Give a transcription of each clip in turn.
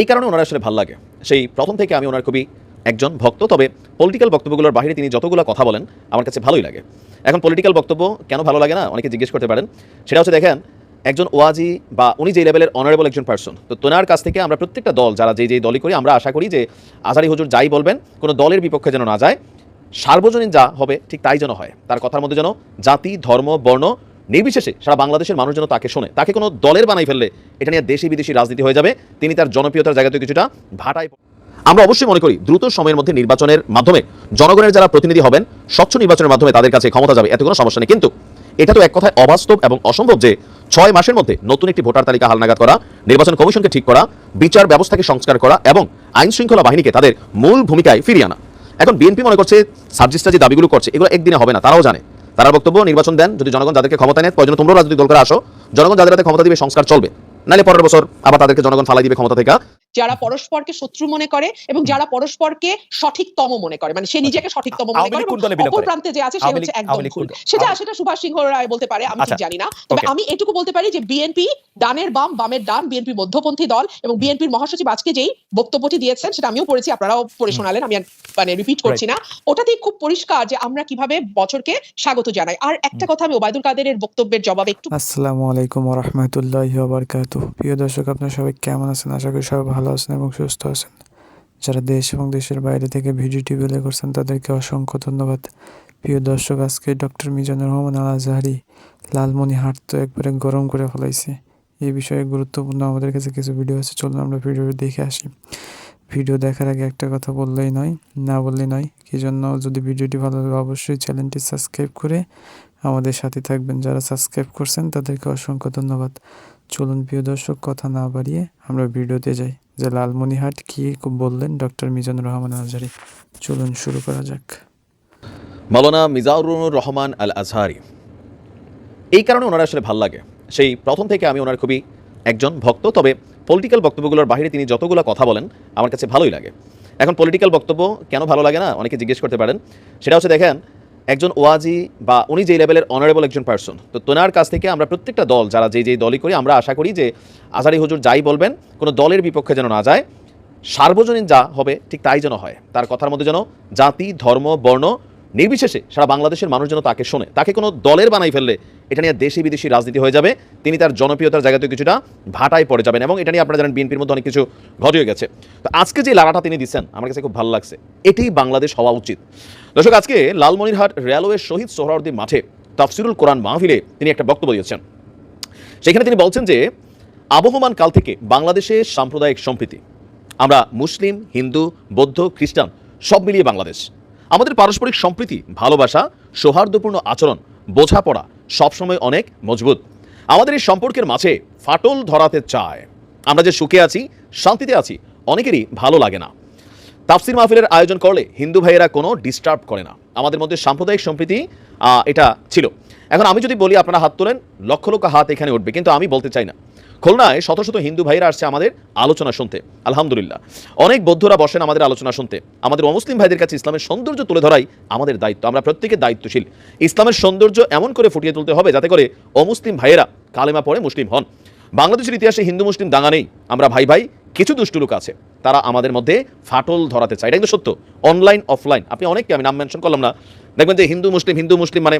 এই কারণে ওনার আসলে ভালো লাগে। সেই প্রথম থেকে আমি ওনার খুবই একজন ভক্ত, তবে পলিটিক্যাল বক্তব্যগুলোর বাইরে তিনি যতগুলো কথা বলেন, আমার কাছে ভালোই লাগে। এখন পলিটিক্যাল বক্তব্য কেন ভালো লাগে না? অনেকে জিজ্ঞেস করতে পারেন। সেটা হচ্ছে দেখেন, একজন ওয়াজি বা উনি যে লেভেলের অনারেবল একজন পার্সন তো তোনার কাছ থেকে আমরা প্রত্যেকটা দল, যারা যেই যেই দলই করি, আমরা আশা করি যে আজারি হুজুর যাই বলবেন, কোনো দলের বিপক্ষে যেন না যায়, সার্বজনীন যা হবে, ঠিক তাই যেন হয়। তার কথার মধ্যে যেন জাতি, ধর্ম, বর্ণ নির্বিশেষে সারা বাংলাদেশের মানুষ যেন তাকে শোনে, তাকে কোনো দলের বানাই ফেললে এটা নিয়ে দেশি বিদেশি রাজনীতি হয়ে যাবে। তিনি তার জনপ্রিয়তার জায়গাতে কিছুটা ভাটায় আমরা অবশ্যই মনে করি, দ্রুত সময়ের মধ্যে নির্বাচনের মাধ্যমে জনগণের যারা প্রতিনিধি হবেন, স্বচ্ছ নির্বাচনের মাধ্যমে তাদের কাছে ক্ষমতা যাবে, এতে কোনো সমস্যা নেই। কিন্তু এটা তো এক কথায় অবাস্তব এবং অসম্ভব যে ছয় মাসের মধ্যে নতুন একটি ভোটার তালিকা হালনাগাদ করা, নির্বাচন কমিশনকে ঠিক করা, বিচার ব্যবস্থাকে সংস্কার করা এবং আইন শৃঙ্খলা বাহিনীকে তাদের মূল ভূমিকায় ফিরিয়ে আনা। এখন বিএনপি মনে করছে সার্জিস্টা যে দাবিগুলো করছে, এগুলো একদিনে হবে না, তারাও জানে। তারা বক্তব্য নির্বাচন দেন। যদি জনগণ যাদেরকে ক্ষমতা নেয়, প্রয়োজন তোমরাও রাজনৈতিক দল করে আসো। জনগণ যাদের হাতে ক্ষমতা দিবে, সংস্কার চলবে। নাহলে পরের বছর আবার তাদেরকে জনগণ ফালাই দিবে ক্ষমতা থেকে। যারা পরস্পরকে শত্রু মনে করে এবং যারা পরস্পরকে সঠিকতম মনে করে। মানে সে নিজেকে সঠিকতম মনে করে অপর প্রান্তে যে আছে সে হচ্ছে একদম ভুল। সেটা আওয়ামী- সেটা সুভাষ সিংহ রায় বলতে পারে আমি ঠিক আচ্ছা, জানি না। তবে আমি এটুকু বলতে পারি যে বিএনপি ডানের বাম বামের ডান বিএনপি মধ্যপন্থী দল এবং বিএনপির মহাসচিব আজকে যেই বক্তব্যটি দিয়েছেন সেটা আমিও পড়েছি আপনারাও পড়ে শোনালেন আমি মানে রিপিট করছি না। ওটাতেই খুব পরিষ্কার যে আমরা কীভাবে বছরকে স্বাগত জানাই। আর একটা কথা আমি ওবায়দুল কাদেরের বক্তব্যের জবাবে একটু আসসালামু আলাইকুম রহমতুল্লাহি বারকাতু প্রিয় দর্শক আপনারা সবাই কেমন আছেন? আশা করি সবাই ভালো আছেন এবং সুস্থ আছেন। যারা দেশ এবং দেশের বাইরে থেকে ভিডিওটি বেলে করছেন, তাদেরকে অসংখ্য ধন্যবাদ। প্রিয় দর্শক, আজকে ডক্টর মিজানুর রহমান আল আজহারি লালমনি হাট তো একবারে গরম করে ফেলাইছে। এই বিষয়ে গুরুত্বপূর্ণ আমাদের কাছে কিছু ভিডিও আছে, চলুন আমরা ভিডিও দেখে আসি। ভিডিও দেখার আগে একটা কথা বললেই নয়, না বললেই নয়, কি জন্য যদি ভিডিওটি ভালো লাগে অবশ্যই চ্যানেলটি সাবস্ক্রাইব করে আমাদের সাথে থাকবেন। যারা সাবস্ক্রাইব করছেন, তাদেরকে অসংখ্য ধন্যবাদ। চলুন প্রিয় দর্শক, কথা না বাড়িয়ে আমরা ভিডিওতে যাই। যে লালমনিহাট কি বললেন? ডক্টর মিজানুর রহমান আজহারি চলুন শুরু করা যাক। মাওলানা মিজাউরুর রহমান আল আজহারি এই কারণে ওনার আসলে ভালো লাগে। সেই প্রথম থেকে আমি ওনার খুবই একজন ভক্ত, তবে পলিটিক্যাল বক্তব্যগুলোর বাইরে তিনি যতগুলো কথা বলেন, আমার কাছে ভালোই লাগে। এখন পলিটিক্যাল বক্তব্য কেন ভালো লাগে না? অনেকে জিজ্ঞেস করতে পারেন। সেটা হচ্ছে, দেখেন একজন ওয়াজি বা উনি যেই লেভেলের অনারেবল একজন পার্সন তো তোনার কাছ থেকে আমরা প্রত্যেকটা দল, যারা যেই যেই দলই করি, আমরা আশা করি যে আজারি হুজুর যাই বলবেন, কোনো দলের বিপক্ষে যেন না যায়, সার্বজনীন যা হবে ঠিক তাই যেন হয়। তার কথার মধ্যে যেন জাতি, ধর্ম, বর্ণ, নির্বিশেষে সারা বাংলাদেশের মানুষ যেন তাকে শোনে। তাকে কোনো দলের বানাই ফেললে এটা নিয়ে দেশি বিদেশি রাজনীতি হয়ে যাবে। তিনি তার জনপ্রিয়তার জায়গাতে কিছুটা ভাটায় পড়ে যাবেন এবং এটা নিয়ে আপনারা জানেন বিএনপির মধ্যে অনেক কিছু ঘটে গেছে। তো আজকে যে লাড়াটা তিনি দিচ্ছেন, আমার কাছে খুব ভালো লাগছে। এটাই বাংলাদেশ হওয়া উচিত। দর্শক, আজকে লালমনিরহাট রেলওয়ে শহীদ সোহরাওয়ার্দী মাঠে তাফসিরুল কোরআন মাহফিলে তিনি একটা বক্তব্য দিয়েছেন। সেখানে তিনি বলছেন যে, আবহমান কাল থেকে বাংলাদেশে সাম্প্রদায়িক সম্প্রীতি। আমরা মুসলিম, হিন্দু, বৌদ্ধ, খ্রিস্টান সব মিলিয়ে বাংলাদেশ। আমাদের পারস্পরিক সম্প্রীতি, ভালোবাসা, সৌহার্দ্যপূর্ণ আচরণ, বোঝাপড়া সবসময় অনেক মজবুত। আমাদের এই সম্পর্কের মাঝে ফাটল ধরাতে চায়। আমরা যে সুখে আছি, শান্তিতে আছি, অনেকেরই ভালো লাগে না। তাফসির মাহফিলের আয়োজন করলে হিন্দু ভাইয়েরা কোনো ডিস্টার্ব করে না। আমাদের মধ্যে সাম্প্রদায়িক সম্প্রীতি এটা ছিল। এখন আমি যদি বলি, আপনারা হাত তোলেন, লক্ষ লক্ষ হাত এখানে উঠবে, কিন্তু আমি বলতে চাই না। খুলনায় শত শত হিন্দু ভাইরা আসছে আমাদের আলোচনা শুনতে, আলহামদুলিল্লাহ। অনেক বৌদ্ধরা বসেন আমাদের আলোচনা শুনতে। আমাদের অমুসলিম ভাইদের কাছে ইসলামের সৌন্দর্য তুলে ধরাই আমাদের দায়িত্ব। আমরা প্রত্যেকে দায়িত্বশীল। ইসলামের সৌন্দর্য এমন করে ফুটিয়ে তুলতে হবে যাতে করে অমুসলিম ভাইয়েরা কালেমা পড়ে মুসলিম হন। বাংলাদেশের ইতিহাসে হিন্দু মুসলিম দাঙ্গা নেই। আমরা ভাই ভাই কিছু দুষ্টু লোক আছে, তারা আমাদের মধ্যে ফাটল ধরাতে চায়। এটা কিন্তু সত্য। অনলাইন অফলাইন আপনি অনেককে আমি নাম মেনশন করলাম না। দেখবেন যে হিন্দু, মুসলিম হিন্দু, মুসলিম মানে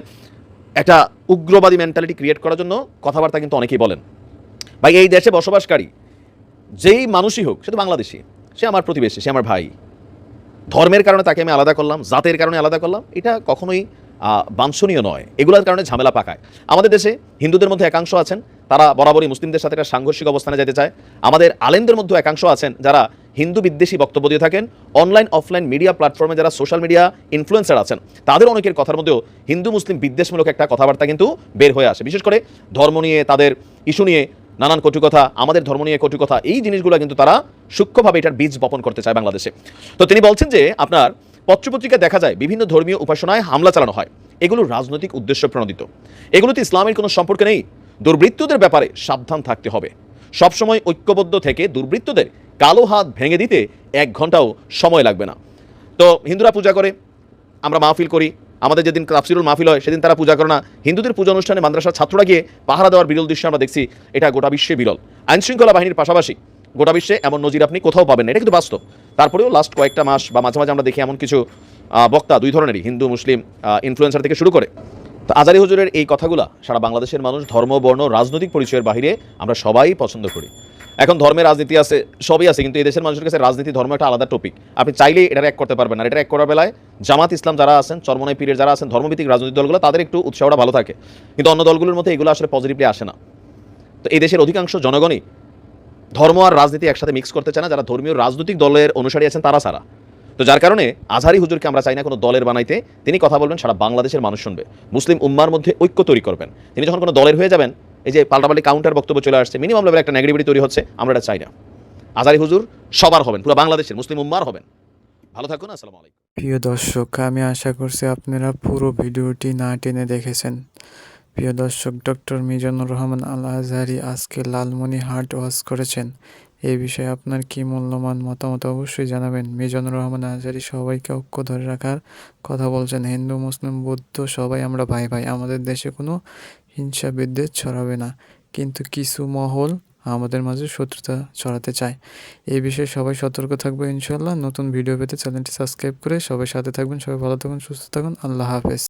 একটা উগ্রবাদী মেন্টালিটি ক্রিয়েট করার জন্য কথাবার্তা কিন্তু অনেকেই বলেন। ভাই, এই দেশে বসবাসকারী যেই মানুষই হোক, সে তো বাংলাদেশি। সে আমার প্রতিবেশী, সে আমার ভাই। ধর্মের কারণে তাকে আমি আলাদা করলাম, জাতের কারণে আলাদা করলাম। এটা কখনোই বাঞ্ছনীয় নয়। এগুলোর কারণে ঝামেলা পাকায়। আমাদের দেশে হিন্দুদের মধ্যে একাংশ আছেন, তারা বরাবরই মুসলিমদের সাথে একটা সাংঘর্ষিক অবস্থানে যেতে চায়। আমাদের আলেমদের মধ্যে একাংশ আছেন যারা হিন্দু বিদ্বেষী বক্তব্য দিয়ে থাকেন। অনলাইন, অফলাইন মিডিয়া প্ল্যাটফর্মে যারা সোশ্যাল মিডিয়া ইনফ্লুয়েন্সার আছেন, তাদের অনেকের কথার মধ্যেও হিন্দু মুসলিম বিদ্বেষমূলক একটা কথাবার্তা কিন্তু বের হয়ে আসে। বিশেষ করে ধর্ম নিয়ে, তাদের ইস্যু নিয়ে, নানান কটু কথা, আমাদের ধর্ম নিয়ে কটু কথা, এই জিনিসগুলো কিন্তু তারা সূক্ষ্মভাবে এটার বীজ বপন করতে চায় বাংলাদেশে। তো তিনি বলছেন যে, আপনার পত্রপত্রিকায় দেখা যায় বিভিন্ন ধর্মীয় উপাসনায় হামলা চালানো হয়। এগুলো রাজনৈতিক উদ্দেশ্য প্রণোদিত। এগুলোতে ইসলামের কোনো সম্পর্ক নেই। দুর্বৃত্তদের ব্যাপারে সাবধান থাকতে হবে। সবসময় ঐক্যবদ্ধ থেকে দুর্বৃত্তদের কালো হাত ভেঙে দিতে এক ঘন্টাও সময় লাগবে না। তো হিন্দুরা পূজা করে, আমরা মাহফিল করি। আমাদের যেদিন তাফসিরুল মাহফিল হয়, সেদিন তারা পূজা করে না। হিন্দুদের পূজা অনুষ্ঠানে মাদ্রাসার ছাত্ররা গিয়ে পাহারা দেওয়ার বিরল দৃশ্য আমরা দেখছি। এটা গোটা বিশ্বে বিরল। আইনশৃঙ্খলা বাহিনীর পাশাপাশি গোটা বিশ্বে এমন নজির আপনি কোথাও পাবেন না। এটা কিন্তু বাস্তব। তারপরেও লাস্ট কয়েকটা মাস বা মাঝে মাঝে আমরা দেখি এমন কিছু বক্তা দুই ধরনেরই, হিন্দু, মুসলিম ইনফ্লুয়েন্সার থেকে শুরু করে। তো আজারি হুজুরের এই কথাগুলা, সারা বাংলাদেশের মানুষ ধর্ম, বর্ণ, রাজনৈতিক পরিচয়ের বাহিরে আমরা সবাই পছন্দ করি। এখন ধর্মের রাজনীতি আছে, সবই আছে, কিন্তু এই দেশের মানুষের কাছে রাজনীতি, ধর্ম একটা আলাদা টপিক আপনি চাইলেই এটা এক করতে পারবেন না এটা এক করার বেলায় জামাত ইসলাম যারা আছেন, চরমনাই পীরের যারা আছেন, ধর্মভিত্তিক রাজনৈতিক দলগুলো, তাদের একটু উৎসাহটা ভালো থাকে। কিন্তু অন্য দলগুলোর মধ্যে এগুলো আসলে পজিটিভলি আসে না। তো এই দেশের অধিকাংশ জনগণই ধর্ম আর রাজনীতি একসাথে মিক্স করতে চায় না, যারা ধর্মীয় রাজনৈতিক দলের অনুসারী আছেন তারা সারা তো যার কারণে আজহারি হুজুরকে আমরা চাই না কোনো দলের বানাইতে, তিনি কথা বলবেন, সারা বাংলাদেশের মানুষ শুনবে। মুসলিম উম্মার মধ্যে ঐক্য তৈরি করবেন। তিনি যখন কোনো দলের হয়ে যাবেন, এই যে পাল্টাপাল্টি কাউন্টার বক্তব্য চলে আসছে মিনিমাম লেভেল একটা নেগেটিভিটি তৈরি হচ্ছে, আমরা এটা চাই না। আজহারি হুজুর সবার হবেন, পুরো বাংলাদেশের মুসলিম উম্মার হবেন। ভালো থাকুন, আসসালামু আলাইকুম। প্রিয় দর্শক, আমি আশা করছি আপনারা পুরো ভিডিওটি না টেনে দেখেছেন। প্রিয় দর্শক, ডক্টর মিজানুর রহমান আল আজহারি আজকে লালমনিহাট ওয়াজ করেছেন। এই বিষয়ে আপনার কি মূল্যবান মতামত অবশ্যই জানাবেন। মিজানুর রহমান আজহারি সবাইকে ঐক্য ধরে রাখার কথা বলছেন। হিন্দু, মুসলিম, বৌদ্ধ সবাই আমরা ভাই ভাই, আমাদের দেশে কোনো হিংসা বিদ্বেষ ছড়াবে না। কিন্তু কিছু মহল আমাদের মাঝে শত্রুতা ছড়াতে চায়। এই বিষয়ে সবাই সতর্ক থাকবে ইনশাল্লাহ নতুন ভিডিও পেতে চ্যানেলটি সাবস্ক্রাইব করে সবাই সাথে থাকবেন, সবাই ভালো থাকুন, সুস্থ থাকুন। আল্লাহ হাফেজ।